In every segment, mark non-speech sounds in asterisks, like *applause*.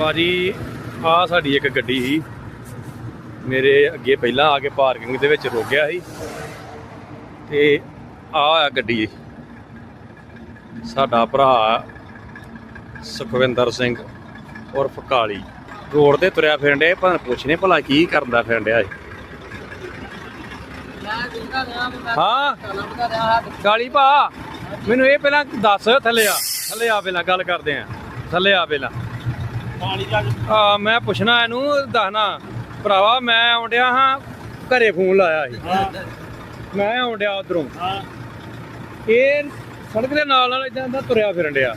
ਭਾਜੀ ਆ ਸਾਡੀ ਇੱਕ ਗੱਡੀ ਸੀ। ਮੇਰੇ ਅੱਗੇ ਪਹਿਲਾਂ ਆ ਕੇ ਪਾਰਕਿੰਗ ਦੇ ਵਿੱਚ ਰੁਕ ਗਿਆ ਸੀ। ਤੇ ਆ ਆ ਗੱਡੀ। ਸਾਡਾ ਭਰਾ ਸੁਖਵਿੰਦਰ ਸਿੰਘ ਉਰਫ ਕਾਲੀ ਰੋਡ ਤੇ ਤੁਰਿਆ ਫਿਰਨ ਡਿਆ ਪਰ ਪੁੱਛਨੇ ਭਲਾ ਕੀ ਕਰਦਾ ਫਿਰਨ ਡਿਆ ਇਹ ਹਾਂ। ਕਾਲੀ ਭਾ, ਮੈਨੂੰ ਇਹ ਪਹਿਲਾਂ ਦੱਸ, ਥੱਲੇ ਆ। ਥੱਲੇ ਆ ਪਹਿਲਾਂ, ਗੱਲ ਕਰਦੇ ਆ। ਥੱਲੇ ਆ ਪਹਿਲਾਂ। ਆ ਮੈਂ ਪੁੱਛਣਾ ਇਹਨੂੰ ਦੱਸਣਾ। ਭਰਾਵਾ ਮੈਂ ਆਉਂਦਿਆ ਹਾਂ ਘਰੇ ਫੋਨ ਲਾਇਆ ਸੀ। ਮੈਂ ਆਉਂਦਿਆ ਉਧਰੋਂ। ਇਹ ਸੜਕ ਦੇ ਨਾਲ ਨਾਲ ਇਦਾਂ ਦਾ ਤੁਰਿਆ ਫਿਰਨ ਡਿਆ।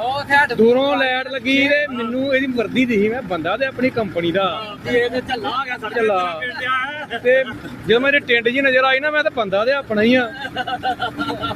ਉਹ ਥਿਆਟ ਦੂਰੋਂ ਲਾਈਟ ਲੱਗੀ ਤੇ ਮੈਨੂੰ ਇਹਦੀ ਵਰਦੀ ਦਿਖੀ ਮੈਂ ਬੰਦਾ ਤੇ ਆਪਣੀ ਕੰਪਨੀ ਦਾ। ਇਹ ਤੇ ਝੱਲਾ ਆ ਗਿਆ ਸੜਕ ਝੱਲਾ। ਤੇ ਜਦੋਂ ਮੇਰੇ ਟਿੰਡ ਜੀ ਨਜ਼ਰ ਆਈ ਨਾ ਮੈਂ ਤਾਂ ਬੰਦਾ ਤੇ ਆਪਣਾ ਹੀ ਆ।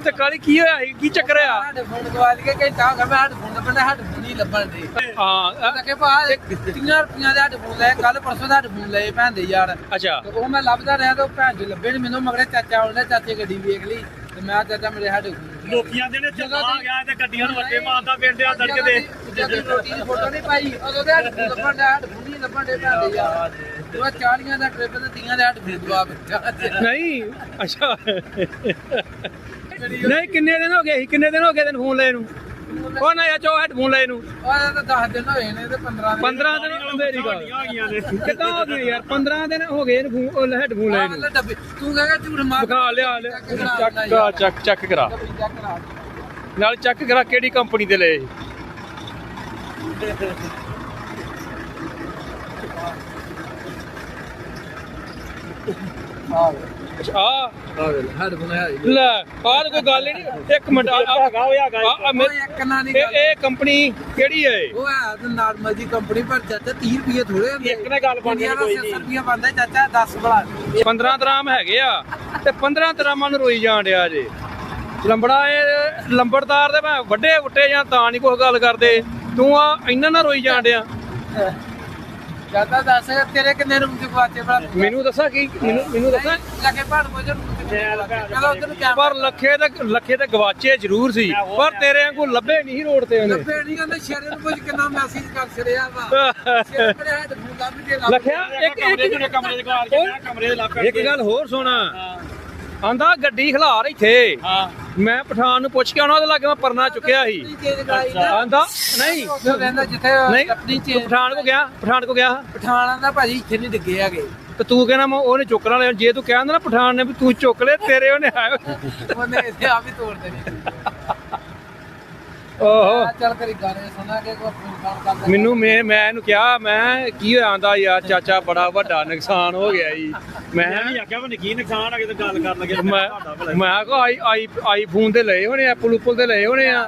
ਤੇ ਕਾਲੀ ਕੀ ਹੋਇਆ ਸੀ? ਕੀ ਚੱਕਰ ਆ? ਸਾਡੇ ਫੋਨ ਗਵਾਲ ਕੇ ਘੰਟਾ ਹੋ ਗਿਆ ਮੈਂ ਸਾਡੇ ਫੋਨ ਲੱਭਣ ਸਾਡੇ ਫੋਨ ਹੀ ਲੱਭਣ ਦੇ। ਹਾਂ ਤਾਂ ਕਿ ਭਾ 30 ਰੁਪਈਆਂ ਦੇ ਸਾਡੇ ਫੋਨ ਲਏ ਕੱਲ ਪਰਸੋਂ ਸਾਡੇ ਫੋਨ ਲਏ ਭੈਣ ਦੇ ਯਾਰ। ਅੱਛਾ। ਉਹ ਮੈਂ ਲੱਭਦਾ ਰਿਹਾ ਤੇ ਉਹ ਭੈਣ ਜੀ ਲੱਭੇ ਨਹੀਂ ਮੈਨੂੰ ਮਗਰੇ ਚਾਚਾ ਉਹਨੇ ਚਾਚੇ ਗੱਡੀ ਵੇਖ ਲਈ। ਤੇ ਮੈਂ ਚਾਚਾ ਮੇਰੇ ਫੋਨ ਲੋਕੀਆਂ ਦੇ ਨੇ ਚੱਲਾ ਗਿਆ ਤੇ ਗੱਡੀਆਂ ਨੂੰ ਵੱਟੇ ਮਾਰਦਾ ਪਿੰਡਿਆ ਸੜਕ ਤੇ ਜਦੋਂ ਰੋਟੀ ਦੀ ਫੋਟੋ ਨਹੀਂ ਪਾਈ। ਉਦੋਂ ਦੇ ਫੋਨ ਲੱਭਣ ਦੇ ਸਾਡੇ ਫੋਨ ਲੱਭਣ ਦੇ ਦੇ ਯਾਰ ਉਹ 40 ਦਾ ਟ੍ਰਿਪ ਤੇ 30 ਦੇ ਫੋਨ ਦਵਾ ਬੈਠਾ ਨਹੀਂ ਅੱਛਾ। ਨਹੀਂ ਕਿੰਨੇ ਦਿਨ ਹੋ ਗਏ ਸੀ? ਕਿੰਨੇ ਦਿਨ ਹੋ ਗਏ ਤੈਨੂੰ ਫੋਨ ਲਏ ਨੂੰ? ਉਹ ਨਾ ਯਾ ਚੋ ਹੈਡਫੋਨ ਲਏ ਨੂੰ। ਉਹ ਤਾਂ 10 ਦਿਨ ਹੋਏ ਨੇ ਤੇ 15 ਦਿਨ 15 ਦਿਨ ਮੇਰੀ ਗੱਲ। ਕਿੱਦਾਂ ਹੋ ਗਏ ਯਾਰ? 15 ਦਿਨ ਹੋ ਗਏ ਇਹਨੂੰ ਹੈਡਫੋਨ ਲਏ ਨੂੰ। ਆਹ ਡੱਬੇ। ਤੂੰ ਕਹੇਗਾ ਝੂਠ ਮਾਰ ਦਿਖਾ ਲਿਆ ਚੱਕ ਚੱਕ ਚੱਕ ਕਰਾ। ਚੈੱਕ ਕਰਾ। ਨਾਲ ਚੱਕ ਕਰਾ ਕਿਹੜੀ ਕੰਪਨੀ ਦੇ ਲਏ ਆਹ ਆ ਹੈਡਫੋਨ ਹੈ ਲੈ ਬਾਹਰ ਕੋਈ ਗੱਲ ਹੀ ਨਹੀਂ ਇੱਕ ਮਿੰਟ ਆ- ਆ- ਹੈਗਾ ਹੋਇਆ ਹੈਗਾ ਆ- ਆ ਮੇ- ਉਹ ਇੱਕ ਨਾ ਨਹੀਂ ਇਹ ਗੱਲ। ਇਹ ਕੰਪਨੀ ਕਿਹੜੀ ਹੈ ਇਹ? ਉਹ ਹੈ ਤੇ ਨਾਰਮਲ ਜੀ ਕੰਪਨੀ ਪਰ ਚਾਚਾ 30 ਰੁਪਏ ਥੋੜੇ ਹੁੰਦੇ। ਇੱਕ ਨੇ ਗੱਲ ਬਣਨੀ ਕੋਈ ਨਹੀਂ। ਰੁਪਏ ਬੰਦਾ ਚਾਚਾ 10 ਬੜਾ 15 ਦਰਾਮ ਹੈਗੇ ਆ ਤੇ 15 ਦਰਾਮਾਂ ਨੂੰ ਰੋਈ ਜਾਣ ਡਿਆ ਜੇ। ਲੰਬੜਾ ਇਹ ਲੰਬੜਦਾਰ ਦੇ ਭਾਵੇਂ ਵੱਡੇ ਉੱਟੇ ਜਾਂ ਤਾਂ ਨਹੀਂ ਕੋਈ ਗੱਲ ਕਰਦੇ। ਤੂੰ ਆ ਇਹਨਾਂ ਨਾਲ ਰੋਈ ਜਾਣ ਡਿਆ। ਚਾਚਾ ਦੱਸ ਤੇਰੇ ਕਿੰਨੇ ਰੂਮ ਚ ਗਵਾਚੇ ਬੜਾ ਮੈਨੂੰ ਦੱਸਾਂ ਕੀ? ਮੈਨੂੰ ਮੈਨੂੰ ਦੱਸਾਂ? ਲੱਗੇ ਭਾੜ ਮੋਜਰ ਚਲੋ ਉਧਰ ਨੂੰ ਪਰ ਲੱਖੇ ਤੇ ਲੱਖੇ ਤੇ ਗਵਾਚੇ ਜ਼ਰੂਰ ਸੀ ਪਰ ਤੇਰੇ ਵਾਂਗੂ ਲੱਭੇ ਨਹੀਂ ਸੀ ਰੋਡ ਤੇ ਉਹਨੇ। ਲੱਭੇ ਨਹੀਂ ਕਹਿੰਦੇ ਸ਼ੇਰੇ ਨੂੰ ਕੁਝ ਕਿੰਨਾ ਮੈਸੇਜ ਕਰ ਛੜਿਆ ਵਾ। *laughs* ਲੱਭ ਲੱਭ ਲੱਖਿਆ ਇੱਕ ਕਮਰੇ ਦੇ ਇੱਕ ਕਮਰੇ ਦੇ ਕਮਰੇ ਦੇ ਲੱਗ ਇੱਕ ਗੱਲ ਹੋਰ ਸੁਣ। ਆਂਦਾ ਗੱਡੀ ਖਿਲਾਰ ਇੱਥੇ। ਹਾਂ। ਮੈਂ ਪਠਾਨ ਨੂੰ ਪੁੱਛ ਕੇ ਆਉਣਾ ਉਹਦੇ ਲਾਗੇ ਮੈਂ ਪਰਨਾ ਚੁੱਕਿਆ ਸੀ। ਆਂਦਾ ਨਹੀਂ। ਉਹ ਕਹਿੰਦਾ ਜਿੱਥੇ ਆਪਣੀ ਪਠਾਨ ਕੋ ਗਿਆ ਪਠਾਨ ਕੋ ਗਿਆ? ਪਠਾਣਾ ਦਾ ਭਾਜੀ ਇੱਥੇ ਨਹੀਂ ਡਿੱਗੇ ਹੈਗੇ। ਤੇ ਤੂੰ ਕਹਿੰਦਾ ਮੈਂ ਉਹਨੇ ਚੁੱਕਣਾ ਲਿਆ ਜੇ ਤੂੰ ਕਹਿੰਦਾ ਨਾ ਪਠਾਨ ਨੇ ਵੀ ਤੂੰ ਚੁੱਕ ਲੈ ਤੇਰੇ ਉਹਨੇ ਆਇਆ। ਉਹਨੇ ਇੱਥੇ ਆ ਵੀ ਤੋੜ ਦੇਣੀ। ਓਹੋ। ਚੱਲ ਕਰੀ ਗਾਣੇ ਸੁਣਾ ਕੇ ਕੋਈ ਫੋਨ ਕਰਦਾ ਮੈਨੂੰ ਮੈਂ ਮੈਂ ਇਹਨੂੰ ਕਿਹਾ ਮੈਂ ਕੀ ਹੋਇਆ ਆਂਦਾ ਯਾਰ ਚਾਚਾ ਬੜਾ ਵੱਡਾ ਨੁਕਸਾਨ ਹੋ ਗਿਆ ਜੀ। ਮੈਂ ਨਹੀਂ ਆਖਿਆ ਵੀ ਕੀ ਨੁਕਸਾਨ ਆ ਕੇ ਤੇ ਗੱਲ ਕਰਨ ਲੱਗੇ ਮੈਂ ਮੈਂ ਕੋ ਆਈ ਆਈ ਆਈਫੋਨ ਤੇ ਲਏ ਹੋਣੇ ਐਪਲ ਉਪਲ ਤੇ ਲਏ ਹੋਣੇ ਆ।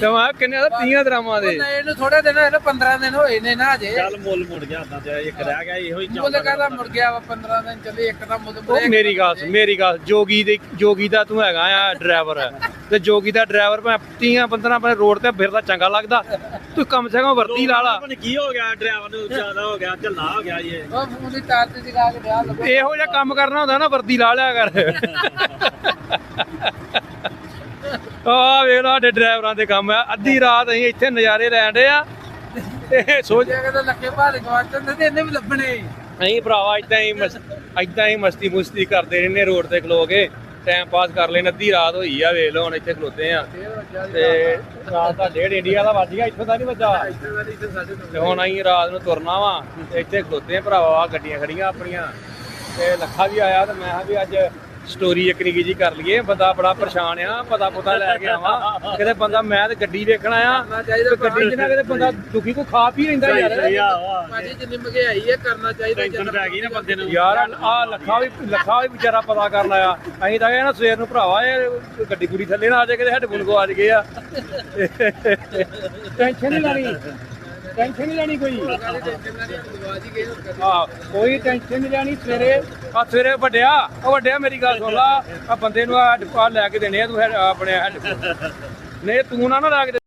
ਤੇ ਮੈਂ ਕਿੰਨੇ ਦਾ 30 ਦਰਾਮਾਂ ਦੇ। ਨਹੀਂ ਇਹਨੂੰ ਥੋੜੇ ਦਿਨ ਹੋਏ ਨੇ 15 ਦਿਨ ਹੋਏ ਨੇ ਨਾ ਅਜੇ ਚੱਲ ਮੁੱਲ ਮੁੜ ਗਿਆ ਆਦਾ ਤੇ ਇੱਕ ਰਹਿ ਗਿਆ ਇਹੋ ਹੀ ਮੁੱਲ ਕਹਦਾ ਮੁੜ ਗਿਆ ਵਾ 15 ਦਿਨ ਚੱਲੇ ਇੱਕ ਦਾ ਮੁੱਲ ਉਹ ਮੇਰੀ ਗੱਲ ਮੇਰੀ ਗੱਲ ਜੋਗੀ ਦੇ ਜੋਗੀ ਦਾ ਤੂੰ ਹੈਗਾ ਆ ਡਰਾਈਵਰ ਤੇ ਜੋਗੀ ਦਾ ਡਰਾਈਵਰ ਮੈਂ 30 15 ਆਪਣੇ ਰੋਡ ਤੇ ਫਿਰਦਾ ਚੰਗਾ ਲੱਗਦਾ। ਤੂੰ ਕਮ ਸੇ ਕਮ ਵਰਦੀ ਲਾ ਲਾ। ਕੀ ਹੋ ਗਿਆ ਡਰਾਈਵਰ ਨੂੰ ਜ਼ਿਆਦਾ ਹੋ ਗਿਆ ਝੱਲਾ ਹੋ ਗਿਆ ਇਹ। ਉਹ ਫੋਨ ਦੀ ਤਾਰ ਤੇ ਜਗਾ ਕੇ ਵਿਆਹ ਲੱਭੋ ਇਹੋ ਜਿਹਾ ਕੰਮ ਕਰਨਾ ਹੁੰਦਾ ਨਾ ਵਰਦੀ ਲਾ ਲਿਆ ਕਰ। ਆ ਵੇਖ ਲਾ ਸਾਡੇ ਡਰਾਈਵਰਾਂ ਦੇ ਕੰਮ ਆ। ਅੱਧੀ ਰਾਤ ਅਸੀਂ ਇੱਥੇ ਨਜ਼ਾਰੇ ਲੈਣ ਡੇ ਆ। ਤੇ ਸੋਚ ਜੇ ਕਿਤੇ ਲੱਗੇ ਭਾਲੇ ਗਵਾਚਣ ਤੇ ਇਹਨੇ ਵੀ ਲੱਭਣੇ। ਨਹੀਂ ਭਰਾਵਾ ਇਦਾਂ ਹੀ ਇਦਾਂ ਹੀ ਮਸਤੀ ਮੁਸਤੀ ਕਰਦੇ ਰਹਿੰਦੇ ਰੋਡ ਤੇ ਖਲੋ ਕੇ। ਟਾਈਮ ਪਾਸ ਕਰ ਲੈਣ, ਅੱਧੀ ਰਾਤ ਹੋਈ ਆ, ਵੇਖ ਲਓ ਹੁਣ ਇੱਥੇ ਖਲੋਤੇ ਆ। ਤੇ ਰਾਤ ਦਾ ਡੇਢ ਇੰਡੀਆ ਦਾ ਵੱਜ ਗਿਆ, ਇੱਥੋਂ ਦਾ ਨਹੀਂ ਵੱਜਾ। ਤੇ ਹੁਣ ਅਸੀਂ ਰਾਤ ਨੂੰ ਤੁਰਨਾ ਵਾ ਇੱਥੇ ਖਲੋਤੇ ਆ ਭਰਾਵਾ, ਆਹ ਗੱਡੀਆਂ ਖੜੀਆਂ ਆਪਣੀਆਂ। ਤੇ ਲੱਖਾ ਵੀ ਆਇਆ ਤੇ ਮੈਂ ਕਿਹਾ ਵੀ ਅੱਜ ਸਟੋਰੀ ਇੱਕ ਨਿੱਕੀ ਜੀ ਕਰ ਲਈਏ ਬੰਦਾ ਬੜਾ ਪਰੇਸ਼ਾਨ ਆ ਪਤਾ ਪੁਤਾ ਲੈ ਕੇ ਆਵਾਂ। ਕਿਤੇ ਬੰਦਾ ਮੈਂ ਤੇ ਗੱਡੀ ਵੇਖਣ ਆਇਆ ਤੇ ਗੱਡੀ 'ਚ ਨਾ ਕਿਤੇ ਬੰਦਾ ਦੁਖੀ ਕੋ ਖਾ ਪੀ ਲੈਂਦਾ ਯਾਰ। ਭਾਜੀ ਜਿੰਨੀ ਮਹਿੰਗਾਈ ਹੈ ਕਰਨਾ ਚਾਹੀਦਾ ਟੈਨਸ਼ਨ ਪੈ ਗਈ ਨਾ ਬੰਦੇ ਨੂੰ। ਯਾਰ ਆ ਲੱਖਾ ਵੀ ਲੱਖਾ ਵੀ ਵਿਚਾਰਾ ਪਤਾ ਕਰਨ ਆਇਆ। ਅਸੀਂ ਤਾਂ ਇਹ ਨਾ ਸਵੇਰ ਨੂੰ ਭਰਾਵਾ ਇਹ ਗੱਡੀ ਗੁੜੀ ਥੱਲੇ ਨਾ ਆ ਜਾਏ ਕਿਤੇ ਹੈਡਫੋਨ ਗਏ ਆ ਟੈਨਸ਼ਨ ਨਹੀਂ ਲੈਣੀ। ਟੈਨਸ਼ਨ ਨਹੀਂ ਲੈਣੀ ਕੋਈ। ਆ ਕੋਈ ਟੈਨਸ਼ਨ ਨਹੀਂ ਲੈਣੀ। ਸਵੇਰੇ ਆ ਸਵੇਰੇ ਵੱਡਿਆ ਉਹ ਵੱਡਿਆ ਮੇਰੀ ਗੱਲ ਸੁਣ ਲਾ। ਆ ਬੰਦੇ ਨੂੰ ਆ ਲੈ ਕੇ ਦੇਣੇ ਆ, ਤੂੰ ਹੈਡ- ਆਪਣੇ ਹੈਡਫੋਨ ਨਹੀਂ, ਤੂੰ ਨਾ ਨਾ ਲੈ ਕੇ ਦੇ